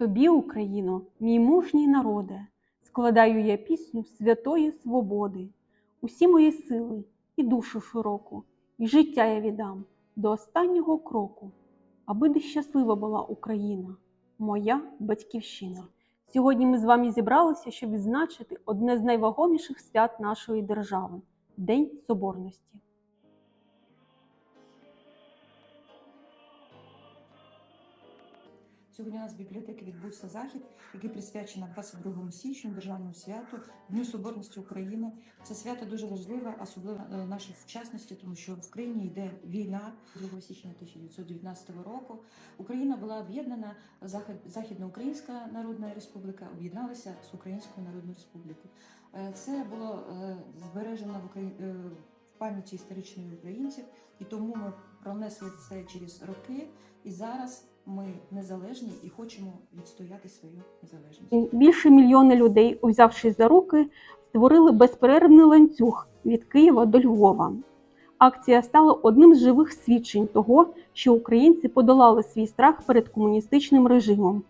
Тобі, Україно, мій мужній народе, складаю я пісню святої свободи. Усі мої сили і душу широку, і життя я віддам до останнього кроку, аби де щаслива була Україна, моя батьківщина. Сьогодні ми з вами зібралися, щоб відзначити одне з найвагоміших свят нашої держави День Соборності. У нас в бібліотеці відбувся захід, який присвячений 22 січня державному святу Дню Соборності України. Це свято дуже важливе, особливо е, нашій сучасності, тому що в країні йде війна 2 січня 1919 року. Україна була об'єднана, Західноукраїнська Народна Республіка об'єдналася з Українською Народною Республікою. Е, Це було е, збережено в Україні. Пам'яті історичної українців, і тому ми пронесли це через роки. І зараз ми незалежні і хочемо відстояти свою незалежність. Більше мільйона людей, узявшись за руки, створили безперервний ланцюг від Києва до Львова. Акція стала одним з живих свідчень того, що українці подолали свій страх перед комуністичним режимом